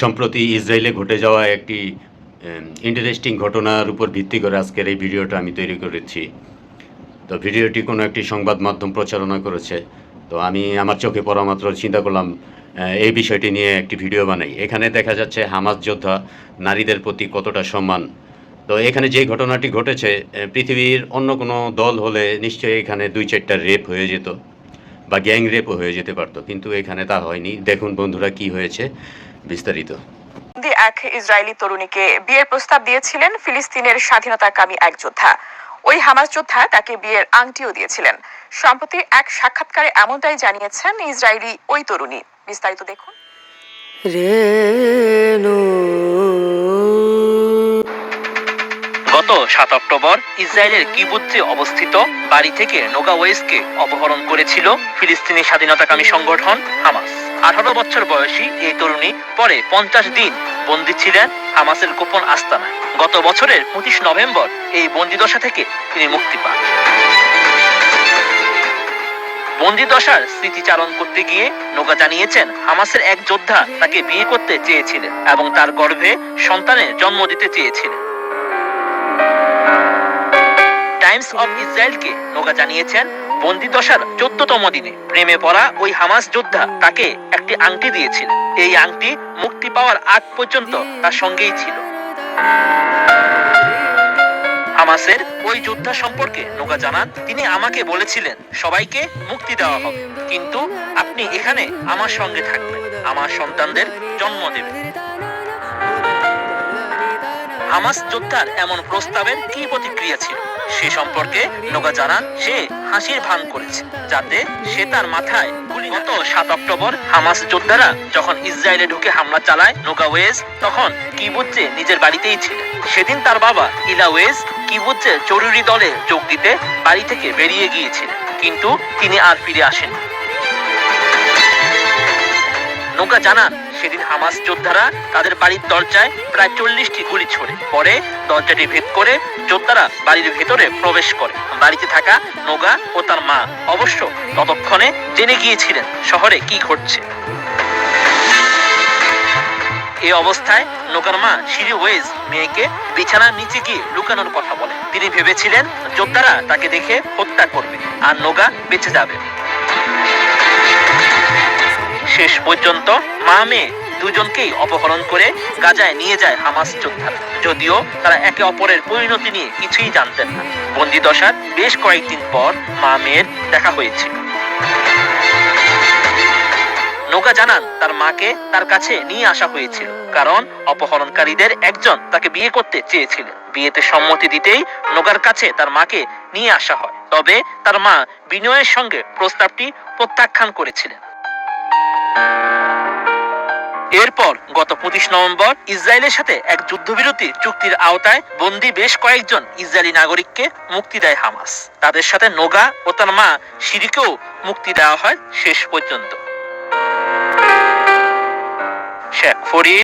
সম্প্রতি ইসরায়েলে ঘটে যাওয়া একটি ইন্টারেস্টিং ঘটনার উপর ভিত্তি করে আজকের এই ভিডিওটা আমি তৈরি করেছি। তো ভিডিওটি কোনো একটি সংবাদ মাধ্যম প্রচারণা করেছে। তো আমি আমার চোখে পড়া মাত্র চিন্তা করলাম এই বিষয়টি নিয়ে একটি ভিডিও বানাই। এখানে দেখা যাচ্ছে হামাস যোদ্ধা নারীদের প্রতি কতটা সম্মান। তো এখানে যে ঘটনাটি ঘটেছে পৃথিবীর অন্য কোনো দল হলে নিশ্চয়ই এখানে দুই চারটা রেপ হয়ে যেত বা গ্যাং রেপও হয়ে যেতে পারতো। কিন্তু এখানে তা হয়নি। দেখুন বন্ধুরা কি হয়েছে। বিস্তারিত। এক ইসরায়েলি তরুণীকে বিয়ের প্রস্তাব দিয়েছিলেন ফিলিস্তিনের স্বাধীনতাকামী এক যোদ্ধা। ওই হামাস যোদ্ধা তাকে বিয়ের আংটিও দিয়েছিলেন। সম্প্রতি এক সাক্ষাৎকারে এমনটাই জানিয়েছেন ইসরায়েলি ওই তরুণী। বিস্তারিত দেখুন। গত সাত অক্টোবর ইসরায়েলের কিবুত্সে অবস্থিত বাড়ি থেকে নোগা ওয়েসকে অপহরণ করেছিল ফিলিস্তিনি স্বাধীনতাকামী সংগঠন হামাস। আঠারো বছর বয়সী এই তরুণী পরে পঞ্চাশ দিন বন্দী ছিলেন হামাসের গোপন আস্তানায় গত বছরের পঁচিশ নভেম্বর এই বন্দিদশা থেকে তিনি মুক্তি পান। বন্দিদশার স্মৃতিচারণ করতে গিয়ে নোগা জানিয়েছেন, হামাসের এক যোদ্ধা তাকে বিয়ে করতে চেয়েছিলেন এবং তার গর্ভে সন্তানের জন্ম দিতে চেয়েছিলেন। টাইমস অফ ইসরায়েলকে নোগা জানিয়েছেন বন্দিদশার চোদ্দতম দিনে প্রেমে পড়া ওই হামাস যোদ্ধা তাকে একটি আংটি দিয়েছিলেন এই আংটি মুক্তি পাওয়ার আগ পর্যন্ত তার সঙ্গেই ছিল। হামাসের ওই যোদ্ধা সম্পর্কে নোগা জানান, তিনি আমাকে বলেছিলেন, সবাইকে মুক্তি দেওয়া হবে। কিন্তু আপনি এখানে আমার সঙ্গে থাকবেন, আমার সন্তানদের জন্ম দেবেন। হামাস যোদ্ধার এমন প্রস্তাবের কি প্রতিক্রিয়া ছিল? সে সম্পর্কে নোগা জানান সে হাসির ভান করেছে, যাতে সে তার মাথায় গুলি গত সাত অক্টোবর হামাস যোদ্ধারা যখন ইসরায়েলে ঢুকে হামলা চালায় নোগা ওয়েজ তখন কিবুজ্জে নিজের বাড়িতেই ছিল সেদিন তার বাবা ইলা ওয়েজ কিবুজ্জের জরুরি দলে যোগ দিতে বাড়ি থেকে বেরিয়ে গিয়েছিলেন, কিন্তু তিনি আর ফিরে আসেন নৌকা জানান সেদিন হামাস যোদ্ধারা তাদের বাড়ির দরজায় প্রায় চল্লিশটি গুলি ছোড়ে। পরে দরজাটি ভেদ করে যোদ্ধারা বাড়ির ভেতরে প্রবেশ করে। বাড়িতে থাকা নোগা ও তার মা অবশ্য ততক্ষণে জেনে গিয়েছিলেন শহরে কি ঘটছে। এই অবস্থায় নোকার মা সিঁড়ি ওয়েজ মেয়েকে বিছানার নিচে গিয়ে লুকানোর কথা বলে। তিনি ভেবেছিলেন যোদ্ধারা তাকে দেখে হত্যা করবে, আর নোগা বেঁচে যাবে। শেষ পর্যন্ত মা মেয়ে দুজনকেই অপহরণ করে গাজায় নিয়ে যায় হামাস যোদ্ধারা যদিও তারা একে অপরের পরিণতি নিয়ে কিছুই জানতেন না। বন্দি দশার বেশ কয়েকদিন পর মা মেয়ের দেখা হয়েছিল। নৌকা জানান, তার মাকে তার কাছে নিয়ে আসা হয়েছিল, কারণ অপহরণকারীদের একজন তাকে বিয়ে করতে চেয়েছিলেন। বিয়েতে সম্মতি দিতেই নোগার কাছে তার মাকে নিয়ে আসা হয়। তবে তার মা বিনয়ের সঙ্গে প্রস্তাবটি প্রত্যাখ্যান করেছিলেন। এরপর গত পঁচিশ নভেম্বর ইসরায়েলের সাথে এক যুদ্ধবিরতি চুক্তির আওতায় বন্দী বেশ কয়েকজন ইসরায়েলি নাগরিককে মুক্তি দেয় হামাস। তাদের সাথে নোগা ও তার মা সিরিকেও মুক্তি দেওয়া হয় শেষ পর্যন্ত। শেখ ফরিদ